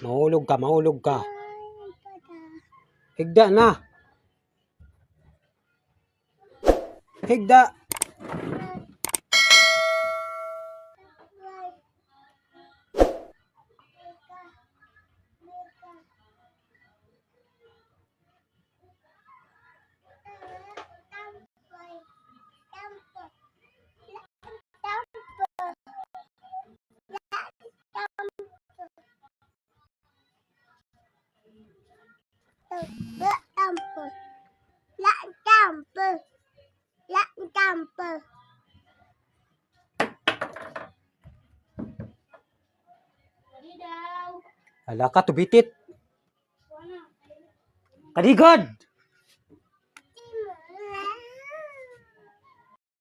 Mahulog ka, mahulog ka. Higda na. Higda. Camper. La camper. Ala ka, tubitit. Kadigod!